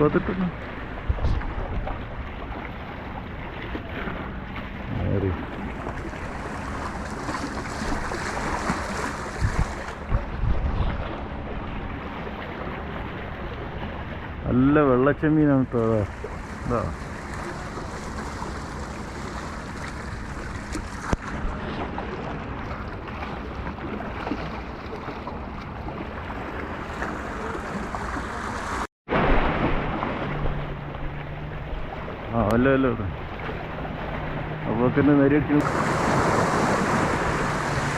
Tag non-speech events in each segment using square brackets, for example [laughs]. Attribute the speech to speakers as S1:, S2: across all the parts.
S1: പതിട്ടു ഏറി നല്ല വെള്ളച്ചെമ്മീനാണ് കേട്ടോ അതാ. ആ അല്ല അല്ല. അപ്പോൾ തന്നെ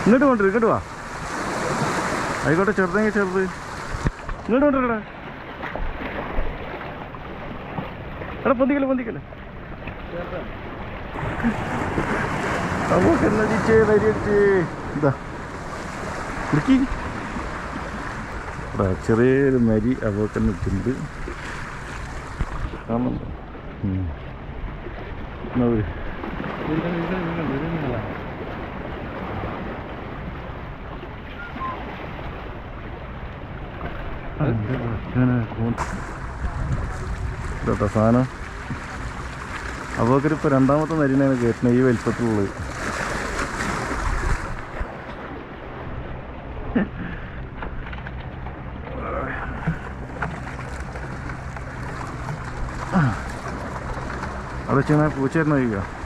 S1: ഇങ്ങോട്ട് കൊണ്ടു ഇങ്ങോട്ട് വാ. ആയിക്കോട്ടെ ചെറുതെങ്കിൽ ചെറുത്. ഇങ്ങോട്ട് കൊണ്ടുവരടാ എടാ. പൊന്തിക്കല്ലേ പൊന്തിക്കല്ലേ ചെറിയൊരു മരി അവൾക്ക് നിൽക്കുന്നുണ്ട് കാണുന്നുണ്ടോ സാധനം അവക്കിപ്പോൾ രണ്ടാമത്തെ നരിനാണ് കയറ്റുന്നത് ഈ വലിപ്പത്തിലുള്ളത്. [laughs] Ale cię najpłycie, no i go.